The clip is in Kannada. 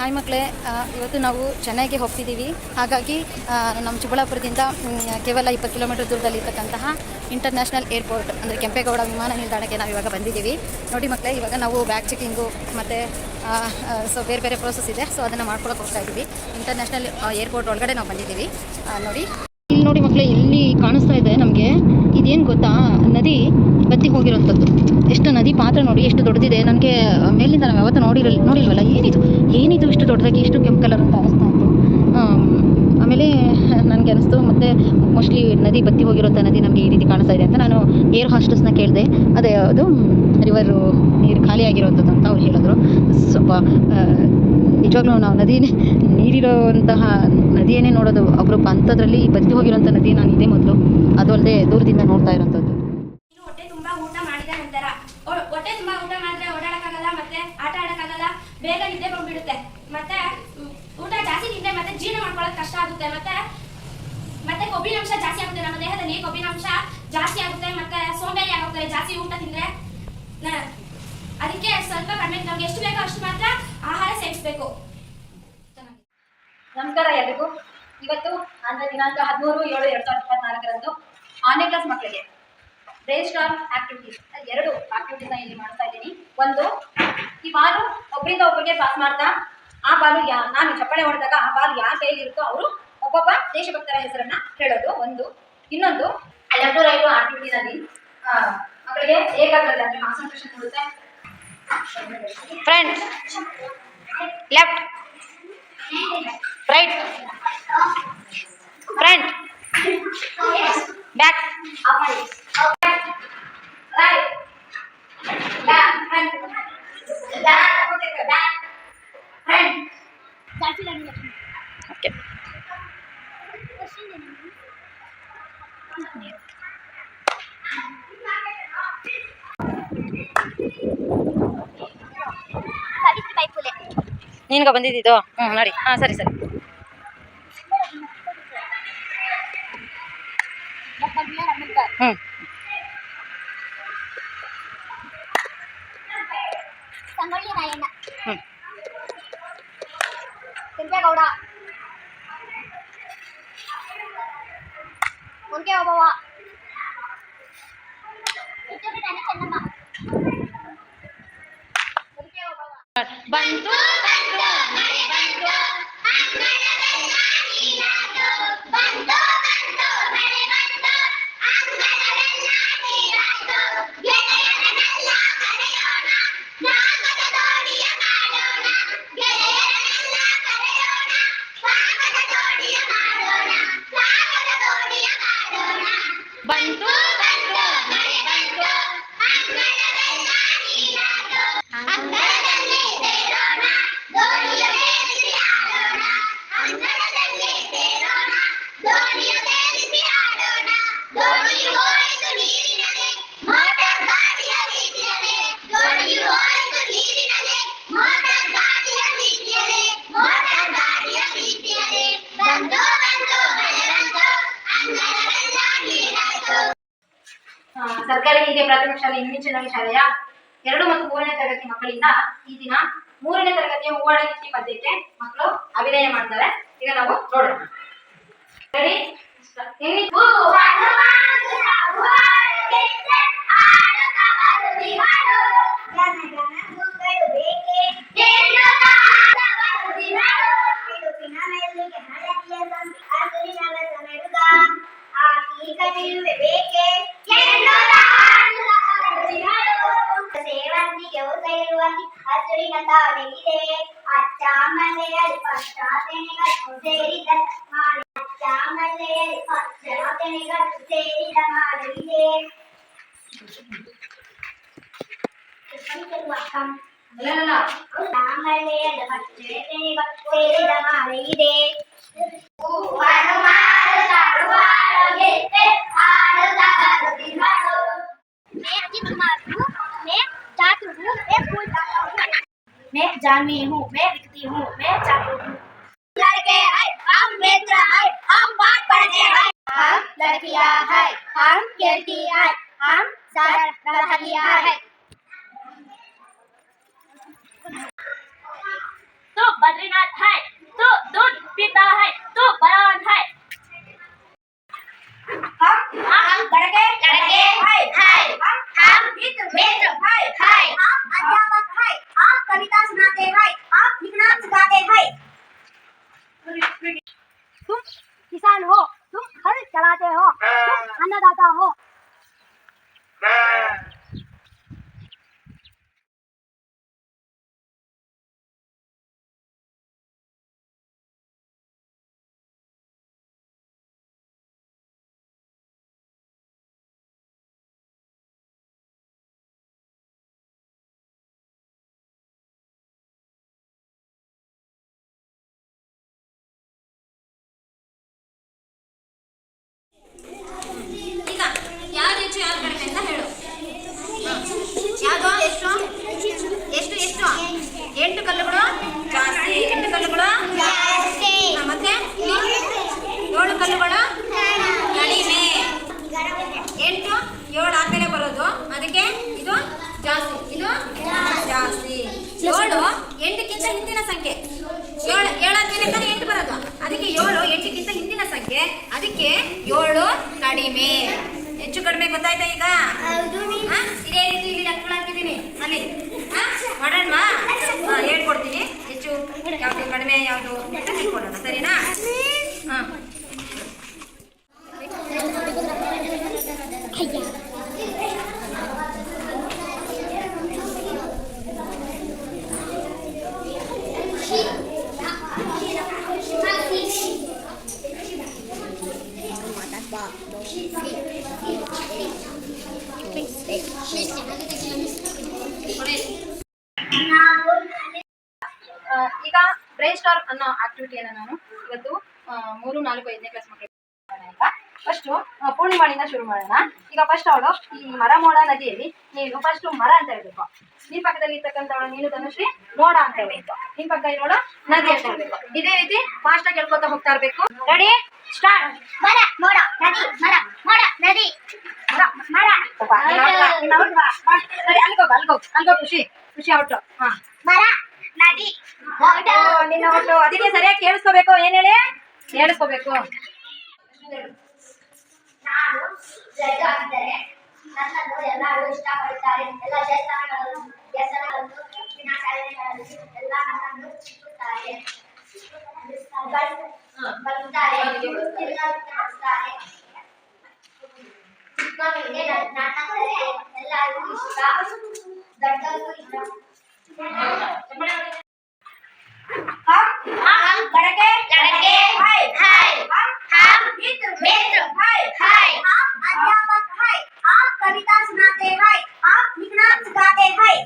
ಹಾಯ್ ಮಕ್ಕಳೇ ಇವತ್ತು ನಾವು ಚೆನ್ನೈಗೆ ಹೋಗ್ತಿದ್ದೀವಿ. ಹಾಗಾಗಿ ನಮ್ಮ ಚಿಕ್ಕಬಳ್ಳಾಪುರದಿಂದ ಕೇವಲ ಇಪ್ಪತ್ತು ಕಿಲೋಮೀಟರ್ ದೂರದಲ್ಲಿರ್ತಕ್ಕಂತಹ ಇಂಟರ್ನ್ಯಾಷನಲ್ ಏರ್ಪೋರ್ಟ್, ಅಂದರೆ ಕೆಂಪೇಗೌಡ ವಿಮಾನ ನಿಲ್ದಾಣಕ್ಕೆ ನಾವು ಇವಾಗ ಬಂದಿದ್ದೀವಿ. ನೋಡಿ ಮಕ್ಕಳೇ, ಇವಾಗ ನಾವು ಬ್ಯಾಗ್ ಚೆಕಿಂಗು ಮತ್ತು ಸೊ ಬೇರೆ ಬೇರೆ ಪ್ರೋಸೆಸ್ ಇದೆ. ಸೊ ಅದನ್ನು ಮಾಡ್ಕೊಳಕ್ಕೆ ಹೋಗ್ತಾ ಇದ್ದೀವಿ ಇಂಟರ್ನ್ಯಾಷನಲ್ ಏರ್ಪೋರ್ಟ್ ಒಳಗಡೆ ನಾವು ಬಂದಿದ್ದೀವಿ. ನೋಡಿ. ಇಲ್ಲಿ ನೋಡಿ ಮಕ್ಕಳೇ, ಇಲ್ಲಿ ಕಾಣಿಸ್ತಾ ಇದೆ ನಮಗೆ. ಇದೇನು ಗೊತ್ತಾ? ನದಿ. ಬತ್ತಿ ಹೋಗಿರೋಂಥದ್ದು ಎಷ್ಟು ನದಿ ಪಾತ್ರ ನೋಡಿ ಎಷ್ಟು ದೊಡ್ಡದಿದೆ. ನನಗೆ ಮೇಲಿಂದ ನಾವು ಯಾವತ್ತು ನೋಡಿರಲ್ಲ ನೋಡಿಲ್ವಲ್ಲ? ಏನಿದು? ಏನಿದು ಇಷ್ಟು ದೊಡ್ಡದಾಗಿ? ಇಷ್ಟು ಕೆಂಪು ಕಲರ್ ಅಂತ ಅನಿಸ್ತಾ ಇತ್ತು ಆಮ್, ಆಮೇಲೆ ನನಗೆ ಅನಿಸ್ತು ಮತ್ತು ಮೋಸ್ಟ್ಲಿ ನದಿ ಬತ್ತಿ ಹೋಗಿರೋಂಥ ನದಿ ನಮಗೆ ಈ ರೀತಿ ಕಾಣಿಸ್ತಾ ಇದೆ ಅಂತ ನಾನು ಏರ್ ಹಾಸ್ಟೆಲ್ಸ್ನ ಕೇಳಿದೆ. ಅದೇ ಅದು ರಿವರು ನೀರು ಖಾಲಿ ಅಂತ ಅವ್ರು ಹೇಳಿದ್ರು. ಸ್ವಲ್ಪ ನಿಜವಾಗ್ಲೂ ನಾವು ನದಿ ನೀರಿರೋಂತಹ ನದಿಯನ್ನೇ ನೋಡೋದು ಅಪರೂಪ. ಅಂಥದ್ರಲ್ಲಿ ಬತ್ತಿ ಹೋಗಿರೋಂಥ ನದಿ ನಾನು ಇದೇ ಮೊದಲು. ಅದು ಅಲ್ಲದೆ ದೂರದಿಂದ ನೋಡ್ತಾ ಇರೋಂಥದ್ದು ಬೇಗ ನಿದ್ದೆ ಬಂದ್ಬಿಡುತ್ತೆ. ಮತ್ತೆ ಊಟ ಜಾಸ್ತಿ ತಿಂದ್ರೆ ಮತ್ತೆ ಜೀರ್ಣ ಮಾಡ್ಕೊಳ್ಳೋದು ಕಷ್ಟ ಆಗುತ್ತೆ. ಮತ್ತೆ ಮತ್ತೆ ಕೊಬ್ಬಿನಾಂಶ ಜಾಸ್ತಿ ಆಗುತ್ತೆ. ನಮ್ಮ ದೇಹದಲ್ಲಿ ಕೊಬ್ಬಿನಾಂಶ ಜಾಸ್ತಿ ಆಗುತ್ತೆ. ಮತ್ತೆ ಸೋಂಬೇರಿ ಆಗುತ್ತೆ. ಜಾಸ್ತಿ ಊಟ ತಿಂದ್ರೆ. ಅದಕ್ಕೆ ಸ್ವಲ್ಪ ಕಡಿಮೆ ನಮ್ಗೆ ಎಷ್ಟು ಬೇಕೋ ಅಷ್ಟು ಮಾತ್ರ ಆಹಾರ ಸೇವಿಸಬೇಕು. ನಮಸ್ಕಾರ ಎಲ್ರಿಗೂ. ಇವತ್ತು ಅಂದ್ರೆ ದಿನಾಂಕ ಹದಿಮೂರು ಏಳು ಎರಡ್ ಸಾವಿರದ ಇಪ್ಪತ್ನಾಲ್ಕರಂದು ಆನೆ ಕ್ಲಾಸ್ ಮಕ್ಕಳಿಗೆ. ಬ್ರೇನ್ ಸ್ಟಾರ್ಮ್ ಆಕ್ಟಿವಿಟೀಸ್ ಎರಡು ಆಕ್ಟಿವಿಟೀಸ್ನ ಇಲ್ಲಿ ಮಾಡ್ತಾ ಇದ್ದೀನಿ. ಒಂದು, ಈ ಬಾಲು ಒಬ್ಬರಿಂದ ಒಬ್ಬರಿಗೆ ಪಾಸ್ ಮಾಡ್ತಾ, ಆ ಬಾಲು ಯಾ, ನಾನು ಚಪ್ಪಳೆ ಹೊಡೆದಾಗ ಆ ಬಾಲು ಯಾರ ಕೈಯಲ್ಲಿ ಇರುತ್ತೋ ಅವರು ಒಬ್ಬೊಬ್ಬ ದೇಶಭಕ್ತರ ಹೆಸರನ್ನ ಹೇಳೋದು. ಒಂದು, ಇನ್ನೊಂದು ಲೆಫ್ಟ್ ರೈಟ್ ಆಕ್ಟಿವಿಟಿನಲ್ಲಿ ಮಕ್ಕಳಿಗೆ ಏಕಾಗ್ರತೆ ಅಂದ್ರೆ ಕಾನ್ಸಂಟ್ರೇಷನ್ ಕೊಡುತ್ತೆ. Friends left right. okay ನಿನ್ಗೆ ಬಂದಿದ್ದು ಹ್ಞೂ ನೋಡಿ ಹಾಂ ಸರಿ ಸರಿ ಹ್ಞೂ ಸಂಗೊಳ್ಳಿ ರಾಯಣ್ಣ ಹ್ಞೂ ಕೆಂಪೇಗೌಡ ಮುನ್ಕೆ ಒಬ್ಬವ ಕಿತ್ತೂರು ರಾಣಿ ಚೆನ್ನಮ್ಮ ಮುನ್ಕೆ ಒಬ್ಬವ ಬಂತು ಆ, ಸರ್ಕಾರಿ ಹಿರಿಯ ಪ್ರಾಥಮಿಕ ಶಾಲೆ ಇಂಗ್ಲಿಷ್ ಶಾಲೆಯ ಎರಡು ಮತ್ತು ಮೂರನೇ ತರಗತಿ ಮಕ್ಕಳಿಂದ ಈ ದಿನ ಮೂರನೇ ತರಗತಿಯ ಹೂವಾಡಗಿ ಪದ್ಯಕ್ಕೆ ಮಕ್ಕಳು ಅಭಿನಯ ಮಾಡ್ತಾರೆ. ಈಗ ನಾವು ನೋಡೋಣ. ರೆಡಿ. ಜನ ಜನಗಳು ಬೇಕೆ ಇರುವಂತಿ ಹಸುರಿನ ತಾಳೆಗಿದೆ ಅಚ್ಚ ಮಲೆಯಲ್ಲಿ ಪಚ್ಚ ತೆನೆಗಳು ಸೇರಿದ ಮಾಲೆ ಅಚ್ಚ ಮಲೆಯಲ್ಲಿ ಪಚ್ಚ ತೆನೆಗಳು ಸೇರಿದ ಮಾಲೆಯಿದೆ ಅಲ್ಲಲ್ಲ ಮಲೆಯಲ್ಲಿ ಪಚ್ಚ ತೆನೆಗಳು ಸೇರಿದ ಮಾಲೆಯಿದೆ मैं जानवी हूँ, मैं लिखती हूँ, मैं छात्र हूँ। लड़के हैं, हम मित्र हैं, हम पाठ पढ़ते हैं। हम लड़कियाँ हैं, हम खेलती हैं, हम सारा रहलिया है। Stop. बद्रीनाथ है, तू दूध पीता है, तू बलवान है। हम हम लड़के लड़के ಎಷ್ಟು? ಎಷ್ಟು ಎಷ್ಟು? ಎಂಟು ಕಲ್ಲುಗಳು? ಜಾಸ್ತಿ. ಎಂಟು ಕಲ್ಲುಗಳು? ಮತ್ತೆ? ಏಳು ಕಲ್ಲುಗಳು? ಕಡಿಮೆ. ಎಂಟು? ಏಳು ಆಮೇಲೆ ಬರೋದು. ಅದಕ್ಕೆ ಇದು ಜಾಸ್ತಿ. ಇದು ಜಾಸ್ತಿ. ಏಳು ಎಂಟಕ್ಕಿಂತ ಹಿಂದಿನ ಸಂಖ್ಯೆ. ಏಳು ಏಳಾದ್ಮೇಲೆ ತಾನೇ ಎಂಟು ಬರೋದು. ಅದಕ್ಕೆ ಏಳು ಎಂಟಕ್ಕಿಂತ ಹಿಂದಿನ ಸಂಖ್ಯೆ. ಅದಕ್ಕೆ ಏಳು ಕಡಿಮೆ. ಹೆಚ್ಚು ಕಡಿಮೆ ಗೊತ್ತಾಯ್ತಾ ಈಗ? ಇದೇ ರೀತಿ ಇಲ್ಲಿ ಹಾಕಿದ್ದೀನಿ ಅಲ್ಲಿ? ಮಾಡೋಣವಾ? ಹೇಳ್ಕೊಡ್ತೀನಿ. ಹೆಚ್ಚು ಯಾವುದು ಕಡಿಮೆ ಯಾವುದು ಕೊಡೋಣ ಸರಿನಾ? ಹಾ ಆ, ಈಗ ಬ್ರೈನ್ ಸ್ಟಾರ್ ಅನ್ನೋ ಆಕ್ಟಿವಿಟಿಯನ್ನು ನಾನು ಇವತ್ತು ಮೂರು, ನಾಲ್ಕು, ಐದನೇ ಕ್ಲಾಸ್ ಮಕ್ಕಳಿಗೆ ಈಗ ಫಸ್ಟು ಪೂರ್ಣಿಮಾಳಿಂದ ಶುರು ಮಾಡೋಣ. ಈಗ ಫಸ್ಟ್ ಅವಳು ಈ ಮರಮೋಡ ನದಿಯಲ್ಲಿ ನೀನು ಫಸ್ಟ್ ಮರ ಅಂತ ಹೇಳ್ಬೇಕು. ನಿನ್ ಪಕ್ಕದಲ್ಲಿ ಇರ್ತಕ್ಕಂಥವಳು ನೀನು ಧನುಶ್ರೀ ಮೋಡ ಅಂತ ಹೇಳ್ಬೇಕು. ನಿನ್ ಪಕ್ಕ ಇರೋಳು ನದಿ ಅಂತ ಹೇಳ್ಬೇಕು. ಇದೇ ರೀತಿ ಫಾಸ್ಟ್ ಆಗಿ ಹೇಳ್ಕೊತಾ ಹೋಗ್ತಾ ಇರ್ಬೇಕು. ರೆಡಿ ಸ್ಟಾರ್ಟ್ ಮರ, ಮೋಡ, ನದಿ, ಮರ, ಮೋಡ, ನದಿ. ಖುಷಿ ಖುಷಿ ಔಟ್ ನಿನ್ನ ಒಟ್ಟು ಅದಕ್ಕೆ ಸರಿಯಾಗಿ ಕೇಳಿಸ್ಕೋಬೇಕು ಏನ್ ಹೇಳಿ ಕೇಳಿಸ್ಕೋಬೇಕು ನಾನು ಜಗ ಅಂದರೆ ನನ್ನನ್ನು ಎಲ್ಲರೂ ಇಷ್ಟಪಡುತ್ತಾರೆ ಎಲ್ಲ ದೇವಸ್ಥಾನಗಳನ್ನು ದೇವಸ್ಥಾನಗಳನ್ನು ದಿನ ಶಾಲೆಗಳಲ್ಲಿ ಎಲ್ಲ ನನ್ನನ್ನು ನನಗೆ ನನ್ನ ಎಲ್ಲರಿಗೂ ಇಷ್ಟ ದೊಡ್ಡವ್ರಿಗೂ ಇಷ್ಟ हम लड़के लड़के हैं हैं हम मित्र मित्र हैं हैं हम अध्यापक हैं आप कविता सुनाते हैं आप लिखना सिखाते हैं